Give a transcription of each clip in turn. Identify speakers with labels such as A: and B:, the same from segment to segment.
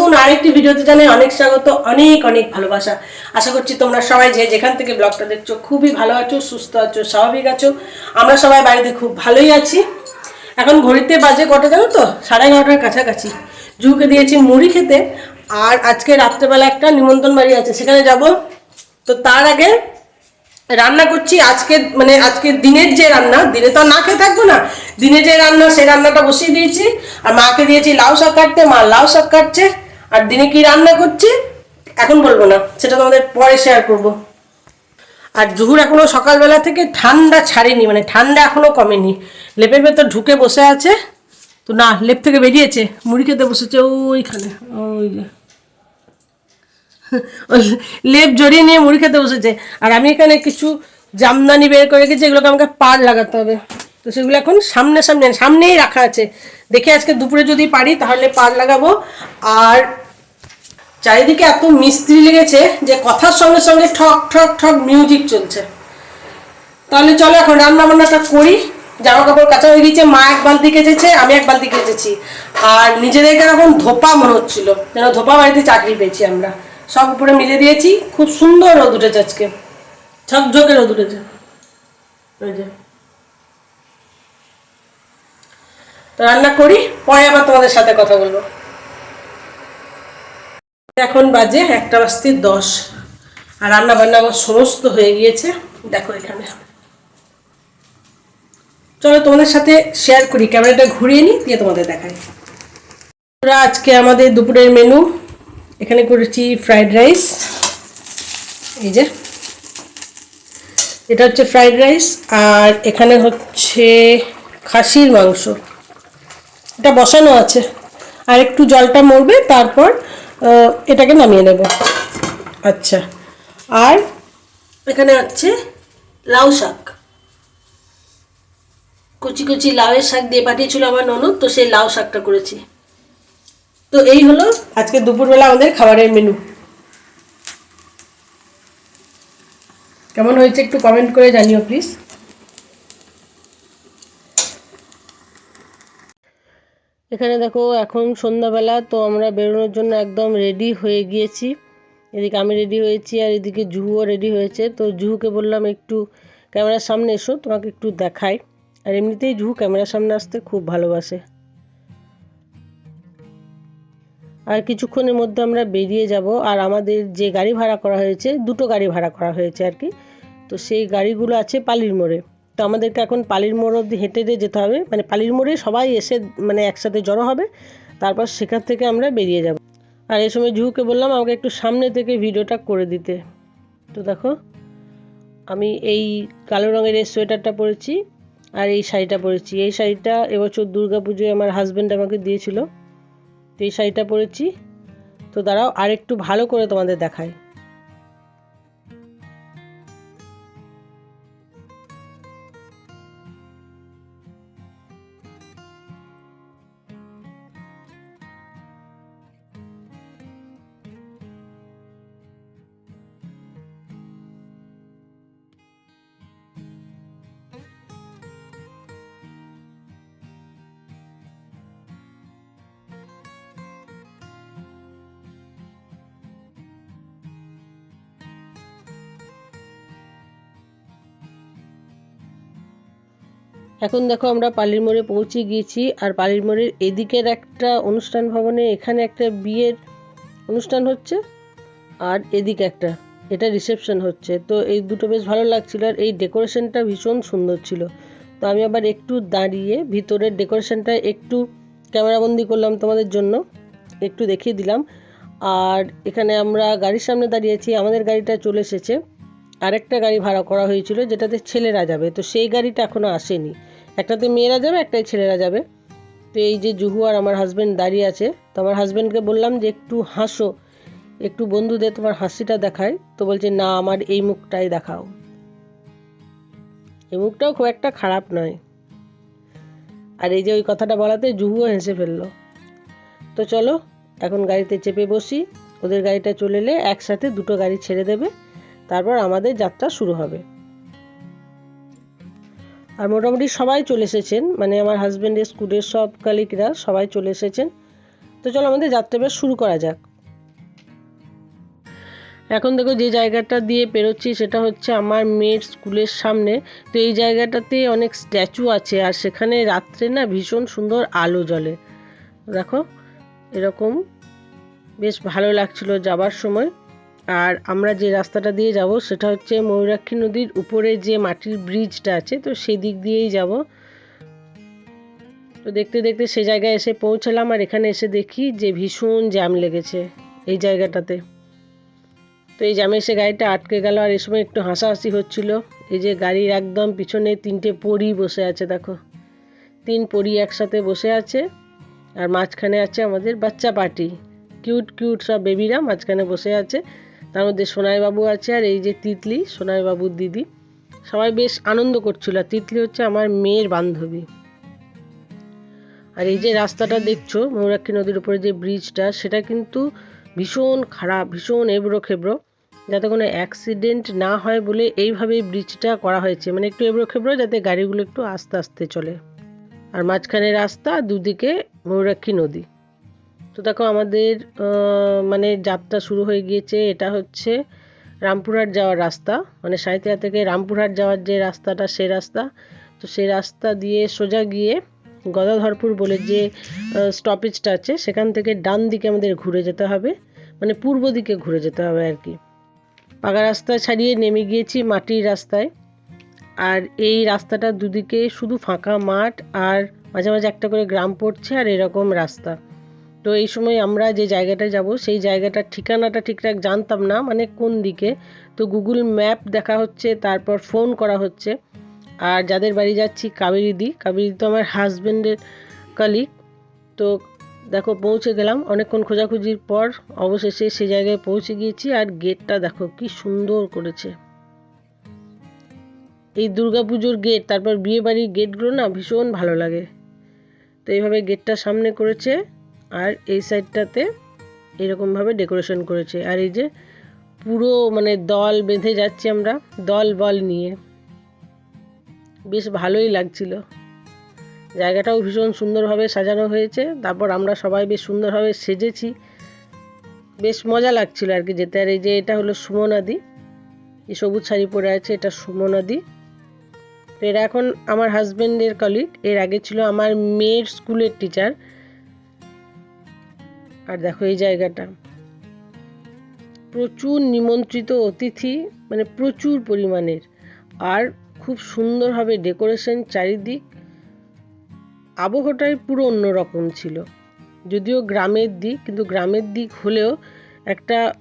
A: নতুন আরেকটি ভিডিওতে জানাই অনেক স্বাগত, অনেক অনেক ভালোবাসা। আশা করছি তোমরা সবাই যে যেখান থেকে ব্লগটা দেখছ খুবই ভালো আছো, সুস্থ আছো, স্বাভাবিক আছো। আমরা সবাই বাড়িতে খুব ভালোই আছি। এখন ঘড়িতে বাজে কটা জানো তো? সাড়ে এগারোটার কাছাকাছি। জুকে দিয়েছি মুড়ি খেতে। আর আজকে রাত্রেবেলা একটা নিমন্ত্রণ বাড়ি আছে, সেখানে যাব। তো তার আগে রান্না করছি। আজকে মানে আজকে দিনের যে রান্না, দিনে তো না খেয়ে থাকব না। দিনে যে রান্না সেই রান্নাটা বসিয়ে দিয়েছি। আর মাকে দিয়েছি লাউ শাক কাটতে, মা লাউ শাক কাটছে। আর দিনে কি রান্না করছি? এখন বলব না, সেটা তোমাদের পরে শেয়ার করব। আর জুহুর এখনও সকালবেলা থেকে ঠান্ডা ছাড়েনি মানে ঠান্ডা এখনও কমেনি। লেপের ভেতর ঢুকে বসে আছে। তো না, লেপ থেকে বেরিয়েছে, মুড়ি খেতে বসেছে ওইখানে, ওই যে। লেপ জড়িয়ে নিয়ে মুড়ি খেতে বসেছে। আর আমি এখানে কিছু জামদানি বের করে রেখেছি, এগুলোকে আমাকে পার লাগাতে হবে। তো সেগুলো এখন সামনে সামনে সামনেই রাখা আছে। দেখে আজকে দুপুরে যদি পারি, তাহলে পার লাগাবো। আর চারিদিকে এত মিস্ত্রি লেগেছে যে কথার সঙ্গে সঙ্গে ঠক ঠক ঠক মিউজিক চলছে। তাহলে চলো এখন রান্না বান্নাটা করি। জামা কাপড় কাঁচা হয়ে গেছে, মা এক বালতি কেচেছে, আমি এক বালতি কেচেছি। আর নিজেদেরকে এখন ধোপা মনে হচ্ছিল, যেন ধোপা বাড়িতে চাকরি পেয়েছি আমরা। সব উপরে মিলে দিয়েছি, খুব সুন্দর রোদ উঠেছে আজকে। ঝকঝকে রোদ উঠেছে। তো রান্না করি, পরে আবার তোমাদের সাথে কথা বলব। এখন বাজে একটা বাজতে দশ। আর রান্না বান্না আমার সমস্ত হয়ে গিয়েছে। দেখো এখানে। চলো তোমাদের সাথে শেয়ার করি, ক্যামেরাটা ঘুরিয়ে নিই, দিয়ে তোমাদের দেখাই। আমরা আজকে আমাদের দুপুরের মেনু এখানে করেছি ফ্রাইড রাইস এই যে। এটা হচ্ছে ফ্রাইড রাইস আর এখানে হচ্ছে খাসির মাংস। এটা বসানো আছে। আর একটু জলটা মরবে, তারপর এটাকে নামিয়ে নেব। আচ্ছা। আর এখানে আছে লাউ শাক। কুচি কুচি লাউয়ের শাক দিয়ে পাঠিয়েছিল আমার ননদ, তো সেই লাউ শাকটা করেছি। তো এই হলো আজকে দুপুরবেলা আমাদের খাবারের মেনু কেমন হয়েছে একটু কমেন্ট করে জানিও প্লিজ এখানে দেখো এখন সন্ধ্যাবেলা, তো আমরা বেরোনোর জন্য একদম রেডি হয়ে গিয়েছি। এদিকে আমি রেডি হয়েছি আর এদিকে জুহুও রেডি হয়েছে। তো জুহুকে বললাম, একটু ক্যামেরার সামনে এসো, তোমাকে একটু দেখাই। আর এমনিতেই জুহু ক্যামেরার সামনে আসতে খুব ভালোবাসে। আর কিছুক্ষণের মধ্যে আমরা বেরিয়ে যাব আর আমাদের যে গাড়ি ভাড়া করা হয়েছে, দুটো গাড়ি ভাড়া করা হয়েছে আর কি। তো সেই গাড়িগুলো আছে পালির মোড়ে। তো আমাদেরকে এখন পালির মোড় অব্দি হেঁটে দিয়ে যেতে হবে। মানে পালির মোড়ে সবাই এসে মানে একসাথে জড়ো হবে। তারপর সেখান থেকে আমরা বেরিয়ে যাব। আর এই সময় জুহুকে বললাম আমাকে একটু সামনে থেকে ভিডিওটা করে দিতে। তো দেখো, আমি এই কালো রঙের এই সোয়েটারটা পরেছি আর এই শাড়িটা পরেছি। এই শাড়িটা এবছর দুর্গা পুজোয় আমার হাজব্যান্ড আমাকে দিয়েছিল। তো এই শাড়িটা পরেছি। তো দাঁড়াও আর একটু ভালো করে তোমাদের দেখাই। এখন দেখো আমরা পালির মোড়ে পৌঁছে গিয়েছি, আর পালির মোড়ের এদিকের একটা অনুষ্ঠান ভবনে এখানে একটা বিয়ের অনুষ্ঠান হচ্ছে, আর এদিকে একটা, এটা রিসেপশন হচ্ছে। তো এই দুটো বেশ ভালো লাগছিল, আর এই ডেকোরেশনটা ভীষণ সুন্দর ছিল। তো আমি আবার একটু দাঁড়িয়ে ভিতরের ডেকোরেশনটা একটু ক্যামেরাবন্দি করলাম তোমাদের জন্য, একটু দেখিয়ে দিলাম। আর এখানে আমরা গাড়ির সামনে দাঁড়িয়েছি আমাদের গাড়িটা চলে এসেছে। আরেকটা গাড়ি ভাড়া করা হয়েছিল, যেটাতে ছেলেরা যাবে। তো সেই গাড়িটা এখনও আসেনি। একটাতে মেয়েরা যাবে, একটাই ছেলেরা যাবে। তো এই যে জুহু আর আমার হাজব্যান্ড দাঁড়িয়ে আছে, তো আমার হাজব্যান্ডকে বললাম যে একটু হাসো, একটু বন্ধুদের তোমার হাসিটা দেখায়। তো বলছে, না, আমার এই মুখটাই দেখাও। এই মুখটাও খুব একটা খারাপ নয়। আর এই যে ওই কথাটা বলাতে জুহুও হেসে ফেলল। তো চলো, এখন গাড়িতে চেপে বসি। ওদের গাড়িটা চলে এলে একসাথে দুটো গাড়ি ছেড়ে দেবে। তারপর আমাদের যাত্রা শুরু হবে। আর মোটামুটি সবাই চলে এসেছেন। মানে আমার হাজব্যান্ডের স্কুলের সব কালিকরা সবাই চলে এসেছেন। তো চলো আমাদের যাত্রা শুরু করা যাক। এখন দেখো যে জায়গাটা দিয়ে পেরোচ্ছি সেটা হচ্ছে আমার মেয়ের স্কুলের সামনে। তো এই জায়গাটাতে অনেক স্ট্যাচু আছে আর সেখানে রাত্রে না ভীষণ সুন্দর আলো জ্বলে। দেখো, এরকম বেশ ভালো লাগছিল যাবার সময়। আর আমরা যে রাস্তাটা দিয়ে যাব সেটা হচ্ছে ময়ূরাক্ষী নদীর উপরে যে মাটির ব্রিজটা আছে, তো সেই দিক দিয়েই যাব। তো দেখতে দেখতে সে জায়গায় এসে পৌঁছালাম আর এখানে এসে দেখি যে ভীষণ জ্যাম লেগেছে এই জায়গাটাতে। তো এই জ্যামে এসে গাড়িটা আটকে গেল আর এই সময় একটু হাসাহাসি হচ্ছিল। এই যে গাড়ির একদম পিছনে তিনটে পরি বসে আছে, দেখো। তিন পরি একসাথে বসে আছে আর মাঝখানে আছে আমাদের বাচ্চা পার্টি। কিউট কিউট সব বেবিরা মাঝখানে বসে আছে। তার মধ্যে সোনাইবাবু আছে আর এই যে তিতলি, সোনাইবাবুর দিদি। সবাই বেশ আনন্দ করছিল। আর তিতলি হচ্ছে আমার মেয়ের বান্ধবী। আর এই যে রাস্তাটা দেখছ, ময়ূরাক্ষী নদীর উপরে যে ব্রিজটা সেটা কিন্তু ভীষণ খারাপ, ভীষণ এবড়ো খেবড়ো যাতে কোনো অ্যাক্সিডেন্ট না হয় বলে এইভাবেই ব্রিজটা করা হয়েছে। মানে একটু এবড়ো খেবড়ো যাতে গাড়িগুলো একটু আস্তে আস্তে চলে। আর মাঝখানে রাস্তা, দুদিকে ময়ূরাক্ষী নদী। দেখো আমাদের মানে যাত্রা শুরু হয়ে গিয়েছে। এটা হচ্ছে রামপুরহাট যাওয়ার রাস্তা। মানে সাঁইথিয়া থেকে রামপুরহাট যাওয়ার যে রাস্তাটা, সে রাস্তা। তো সেই রাস্তা দিয়ে সোজা গিয়ে গদাধরপুর বলে যে স্টপেজটা আছে, সেখান থেকে ডান দিকে আমাদের ঘুরে যেতে হবে। মানে পূর্ব দিকে ঘুরে যেতে হবে আর কি। পাকা রাস্তা ছাড়িয়ে নেমে গিয়েছি মাটির রাস্তায়। আর এই রাস্তাটা দুদিকে শুধু ফাঁকা মাঠ আর মাঝে মাঝে একটা করে গ্রাম পড়ছে আর এরকম রাস্তা। তো এই সময় আমরা যে জায়গাটায় যাব, সেই জায়গাটার ঠিকানাটা ঠিকঠাক জানতাম না মানে কোন দিকে? তো গুগল ম্যাপ দেখা হচ্ছে, তারপর ফোন করা হচ্ছে। আর যাদের বাড়ি যাচ্ছি কাবেরিদি কাবেরিদি তো আমার হাজব্যান্ডের কালিক তো দেখো, পৌঁছে গেলাম। অনেকক্ষণ খোঁজাখুঁজির পর অবশেষে সে জায়গায় পৌঁছে গিয়েছি, আর গেটটা দেখো কি সুন্দর করেছে। এই দুর্গাপুজোর গেট তারপর বিয়ে বাড়ির গেটগুলো না ভীষণ ভালো লাগে। তো এইভাবে গেটটা সামনে করেছে। আর এই সাইডটাতে এরকমভাবে ডেকোরেশন করেছে। আর এই যে পুরো মানে দল বেঁধে যাচ্ছি আমরা, দল বল নিয়ে। বেশ ভালোই লাগছিল। জায়গাটাও ভীষণ সুন্দরভাবে সাজানো হয়েছে। তারপর আমরা সবাই বেশ সুন্দরভাবে সেজেছি। বেশ মজা লাগছিল আর কি যেতে। আর এই যে এটা হলো সুমনাদি এই সবুজ শাড়ি পরে আছে, এটা সুমনাদি তো এরা এখন আমার হাজব্যান্ডের কলিগ এর আগে ছিল আমার মেয়ের স্কুলের টিচার আর দেখো এই জায়গাটা। প্রচুর নিমন্ত্রিত অতিথি মানে প্রচুর পরিমাণের। আর খুব সুন্দরভাবে ডেকোরেশন চারিদিক। আবহাওয়াটাই পুরো অন্যরকম ছিল। যদিও গ্রামের দিক, কিন্তু গ্রামের দিক হলেও একটা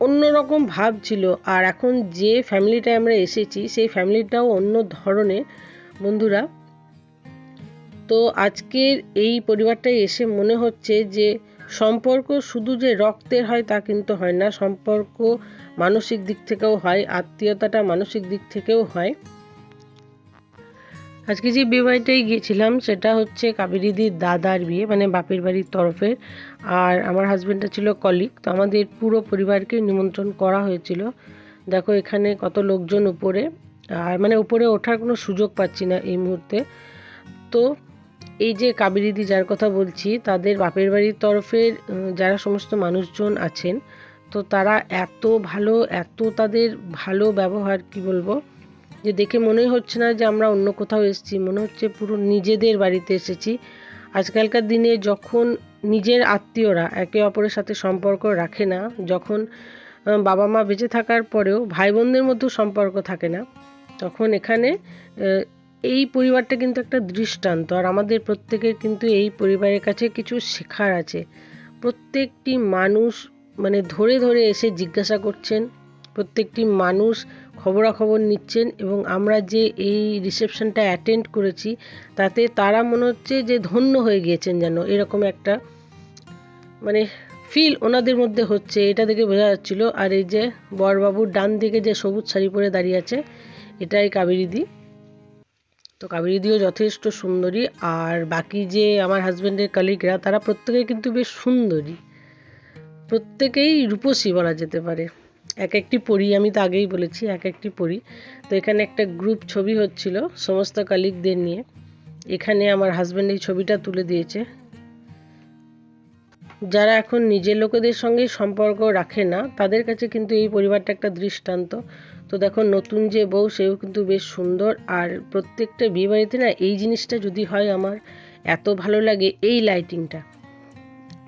A: অন্যরকম ভাব ছিল। আর এখন যে ফ্যামিলিটায় আমরা এসেছি, সেই ফ্যামিলিটাও অন্য ধরনের, বন্ধুরা। তো আজকের এই পরিবারটায় এসে মনে হচ্ছে যে সম্পর্ক শুধু যে রক্তের হয় তা কিন্তু হয় না, সম্পর্ক মানসিক দিক থেকেও হয়, আত্মীয়তাটা মানসিক দিক থেকেও হয়। আজকে যে বিয়ে বাড়িটায় গিয়েছিলাম, সেটা হচ্ছে কাবেরিদির দাদার বিয়ে মানে বাপের বাড়ির তরফের আর আমার হাজব্যান্ডটা ছিল কলিগ তো আমাদের পুরো পরিবারকে নিমন্ত্রণ করা হয়েছিল। দেখো, এখানে কত লোকজন উপরে, আর মানে উপরে ওঠার কোনো সুযোগ পাচ্ছি না এই মুহূর্তে। তো এই যে কাবেরিদি যার কথা বলছি, তাদের বাপের বাড়ির তরফের যারা সমস্ত মানুষজন আছেন, তো তারা এত ভালো, এত তাদের ভালো ব্যবহার, কি বলব? যে দেখে মনেই হচ্ছে না যে আমরা অন্য কোথাও এসেছি, মনে হচ্ছে পুরো নিজেদের বাড়িতে এসেছি। আজকালকার দিনে যখন নিজের আত্মীয়রা একে অপরের সাথে সম্পর্ক রাখে না, যখন বাবা মা বেঁচে থাকার পরেও ভাই বোনদের মধ্যেও সম্পর্ক থাকে না, তখন এখানে এই পরিবারটা কিন্তু একটা দৃষ্টান্ত, আর আমাদের প্রত্যেকের কিন্তু এই পরিবারের কাছে কিছু শেখার আছে। প্রত্যেকটি মানুষ মানে ধরে ধরে এসে জিজ্ঞাসা করছেন, প্রত্যেকটি মানুষ খবরাখবর নিচ্ছেন এবং আমরা যে এই রিসেপশনটা অ্যাটেন্ড করেছি, তাতে তারা মনে হচ্ছে যে ধন্য হয়ে গিয়েছেন যেন, এরকম একটা মানে ফিল ওনাদের মধ্যে হচ্ছে, এটা দেখে বোঝা যাচ্ছিল। আর এই যে বরবাবুর ডান দিকে যে সবুজ শাড়ি পরে দাঁড়িয়ে আছে, এটাই কাবেরিদি তো কাবেরিদিও যথেষ্ট সুন্দরী। আর বাকি যে আমার হাজব্যান্ডের কালিগরা তারা প্রত্যেকেই কিন্তু বেশ সুন্দরী। প্রত্যেকেই রূপসী বলা যেতে পারে। এক একটি পড়ি আমি তো আগেই বলেছি, এক একটি পড়ি তো এখানে একটা গ্রুপ ছবি হচ্ছিল সমস্ত কালিকদের নিয়ে। এখানে আমার হাজব্যান্ড এই ছবিটা তুলে দিয়েছে। যারা এখন নিজের লোকেদের সঙ্গে সম্পর্ক রাখে না, তাদের কাছে কিন্তু এই পরিবারটা একটা দৃষ্টান্ত। তো দেখো, নতুন যে বউ, সেও কিন্তু বেশ সুন্দর। আর প্রত্যেকটা বিয়েবাড়িতে না এই জিনিসটা যদি হয় আমার, এত ভালো লাগে এই লাইটিংটা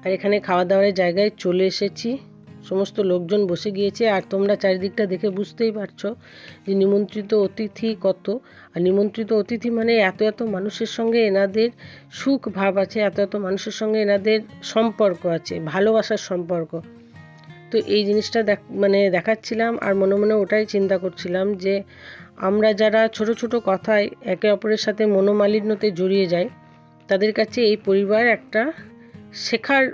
A: আর এখানে খাওয়া দাওয়ার জায়গায় চলে এসেছি। সমস্ত লোকজন বসে গিয়েছে আর তোমরা চারিদিকটা দেখে বুঝতেই পারছ যে নিমন্ত্রিত অতিথি কত। আর নিমন্ত্রিত অতিথি মানে এত এত মানুষের সঙ্গে এনাদের সুখ ভাব আছে, এত এত মানুষের সঙ্গে এনাদের সম্পর্ক আছে, ভালোবাসার সম্পর্ক। তো এই জিনিসটা দেখ মানে দেখাচ্ছিলাম আর মনে মনে ওটাই চিন্তা করছিলাম যে আমরা যারা ছোট ছোট কথায় একে অপরের সাথে মনোমালিন্যতে জড়িয়ে যাই, তাদের কাছে এই পরিবার একটা শেখার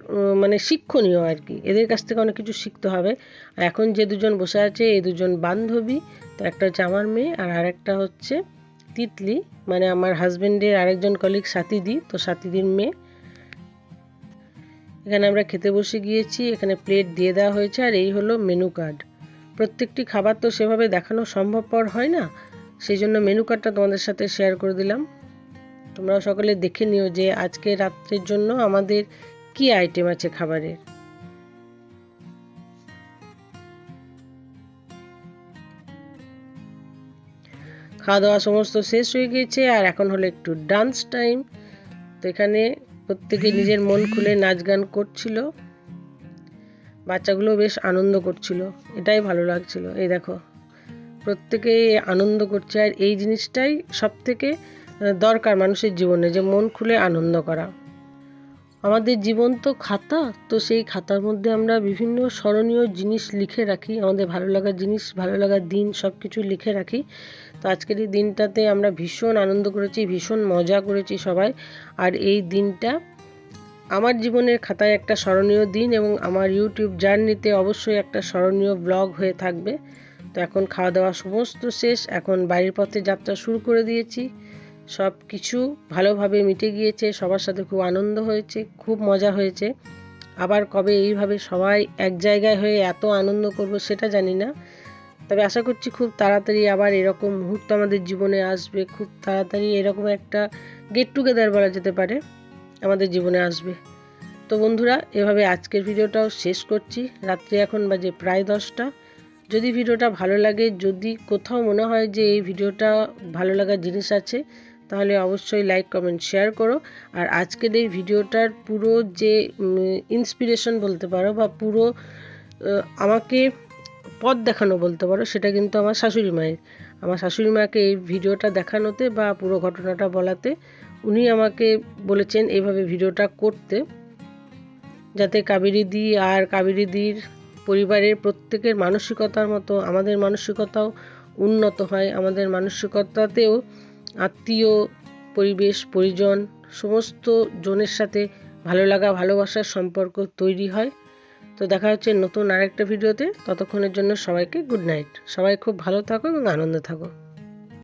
A: মানে শিক্ষণীয় আর কি। এদের কাছ থেকে অনেক কিছু শিখতে হবে। আর এখন যে দুজন বসে আছে, এই দুজন বান্ধবী, তো একটা হচ্ছে আমার মেয়ে আর আরেকটা হচ্ছে তিতলি মানে আমার হাজবেন্ডের আরেকজন কলিগ সাথীদি তো সাথীদির মেয়ে। এখানে আমরা খেতে বসে গিয়েছি, এখানে প্লেট দিয়ে দেওয়া হয়েছে আর এই হলো মেনু কার্ড প্রত্যেকটি খাবার তো সেভাবে দেখানো সম্ভবপর হয় না, সেই জন্য মেনু কার্ডটা তোমাদের সাথে শেয়ার করে দিলাম। তোমরা সকলে দেখে নিও যে আজকে রাত্রের জন্য আমাদের কি আইটেম আছে খাবারের। খাওয়া দাওয়া সমস্ত শেষ হয়ে গিয়েছে আর এখন হলো একটু ডান্স টাইম তো এখানে প্রত্যেকে নিজের মন খুলে নাচ গান করছিল। বাচ্চাগুলো বেশ আনন্দ করছিল, এটাই ভালো লাগছিল। এই দেখো, প্রত্যেকে আনন্দ করছে আর এই জিনিসটাই সব থেকে দরকার মানুষের জীবনে যে মন খুলে আনন্দ করা। আমাদের জীবন তো খাতা, তো সেই খাতার মধ্যে আমরা বিভিন্ন স্মরণীয় জিনিস লিখে রাখি, আমাদের ভালো লাগার জিনিস, ভালো লাগার দিন সব কিছু লিখে রাখি। তো আজকের এই দিনটাতে আমরা ভীষণ আনন্দ করেছি, ভীষণ মজা করেছি সবাই। আর এই দিনটা আমার জীবনের খাতায় একটা স্মরণীয় দিন এবং আমার ইউটিউব জার্নিতে অবশ্যই একটা স্মরণীয় ব্লগ হয়ে থাকবে। তো এখন খাওয়া দাওয়া সমস্ত শেষ, এখন বাড়ির পথে যাত্রা শুরু করে দিয়েছি। সব কিছু ভালোভাবে মিটে গিয়েছে, সবার সাথে খুব আনন্দ হয়েছে, খুব মজা হয়েছে। আবার কবে এইভাবে সবাই এক জায়গায় হয়ে এত আনন্দ করব সেটা জানি না। তবে আশা করছি খুব তাড়াতাড়ি আবার এরকম মুহূর্ত আমাদের জীবনে আসবে, খুব তাড়াতাড়ি এরকম একটা গেট টুগেদার বলা যেতে পারে আমাদের জীবনে আসবে। তো বন্ধুরা, এভাবে আজকের ভিডিওটাও শেষ করছি। রাত্রি এখন বাজে প্রায় দশটা। যদি ভিডিওটা ভালো লাগে, যদি কোথাও মনে হয় যে এই ভিডিওটা ভালো লাগার জিনিস আছে তাহলে অবশ্যই লাইক কমেন্ট শেয়ার করো। আর আজকের এই ভিডিওটার পুরো যে ইন্সপিরেশন বলতে পারো বা পুরো আমাকে পথ দেখানো বলতে পারো, সেটা কিন্তু আমার শাশুড়ি মায়ের। আমার শাশুড়ি মাকে এই ভিডিওটা দেখানোতে বা পুরো ঘটনাটা বলাতে উনি আমাকে বলেছেন এইভাবে ভিডিওটা করতে। যাতে কাবেরী দি আর কাবেরী দির পরিবারের প্রত্যেকের মানসিকতার মতো আমাদের মানসিকতাও উন্নত হয়। আমাদের মানসিকতাতেও আত্মীয়, পরিবেশ, পরিজন, সমস্ত জনের সাথে ভালো লাগা, ভালোবাসার সম্পর্ক তৈরি হয়। তো দেখা হচ্ছে নতুন আরেকটা ভিডিওতে। ততক্ষণের জন্য সবাইকে গুড নাইট সবাই খুব ভালো থাকো এবং আনন্দে থাকো।